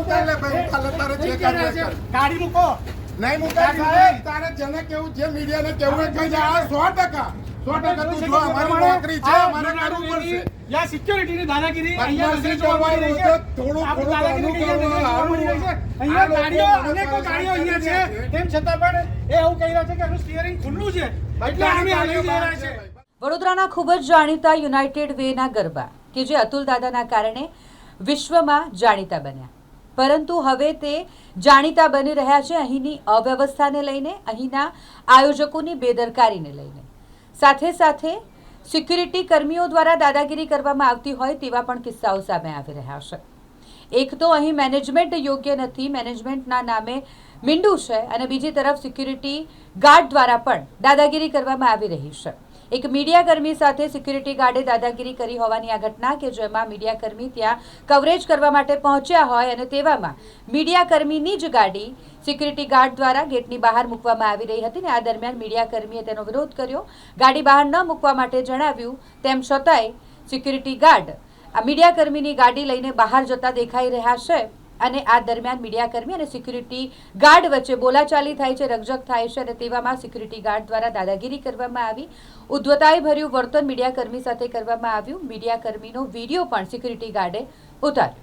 ઉતાર લે ભાઈ ઉતાર લે તારે જે એ ગાડી મૂકો. નહીં મુકાય તારે જેને કેવું જે મીડિયાને કેવું એ કહી જાય સો ટકા. સો ટકા તું જો અમારી નોકરી છે અમારે કરવું પડશે. યા સિક્યોરિટી ની દાદાગીરી અહીંયા નથી જોવાઈ રહી છે. થોડું થોડું દાદાગીરી છે. અહીંયા ગાડીઓ અનેકો ગાડીઓ અહીંયા છે. છે. તેમ છતાં પણ એ એવું કહી રહ્યા છે કે આનું સ્ટીયરિંગ ખુલ્લું છે. એટલે અમે આવી રહ્યા છે વડોદરાના ખૂબ જ જાણીતા યુનાઇટેડ વેના ગરબા કે જે અતુલ દાદાના કારણે વિશ્વમાં જાણીતા બન્યા. પરંતુ હવે તે જાણીતા બની રહ્યા છે અહીંની અવ્યવસ્થાને લઈને, અહીંના આયોજકોની બેદરકારીને લઈને. સાથે સાથે સિક્યુરિટી કર્મીઓ દ્વારા દાદાગીરી કરવામાં આવતી હોય તેવા પણ કિસ્સાઓ સામે આવી રહ્યા છે. એક તો અહીં મેનેજમેન્ટ યોગ્ય નથી, મેનેજમેન્ટના નામે મીંડું છે અને બીજી તરફ સિક્યુરિટી ગાર્ડ દ્વારા પણ દાદાગીરી કરવામાં આવી રહી છે. એક મીડિયાકર્મી સાથે સિક્યુરિટી ગાર્ડે દાદાગીરી કરી હોવાની આ ઘટના કે જેમાં મીડિયાકર્મી ત્યાં કવરેજ કરવા માટે પહોંચ્યા હોય અને તેવામાં મીડિયાકર્મીની જ ગાડી સિક્યુરિટી ગાર્ડ દ્વારા ગેટની બહાર મૂકવામાં આવી રહી હતી ને આ દરમિયાન મીડિયાકર્મીએ તેનો વિરોધ કર્યો. ગાડી બહાર ન મૂકવા માટે જણાવ્યું, તેમ છતાંય સિક્યુરિટી ગાર્ડ આ મીડિયાકર્મીની ગાડી લઈને બહાર જતા દેખાઈ રહ્યા છે. અને આ દરમિયાન મીડિયાકર્મી અને સિક્યુરિટી ગાર્ડ વચ્ચે બોલાચાલી થાય છે, રકઝક થાય છે અને તેવામાં સિક્યુરિટી ગાર્ડ દ્વારા દાદાગીરી કરવામાં આવી. ઉદ્વતાએ ભર્યું વર્તન મીડિયાકર્મી સાથે કરવામાં આવ્યું. મીડિયાકર્મીનો વીડિયો પણ સિક્યુરિટી ગાર્ડે ઉતાર્યો.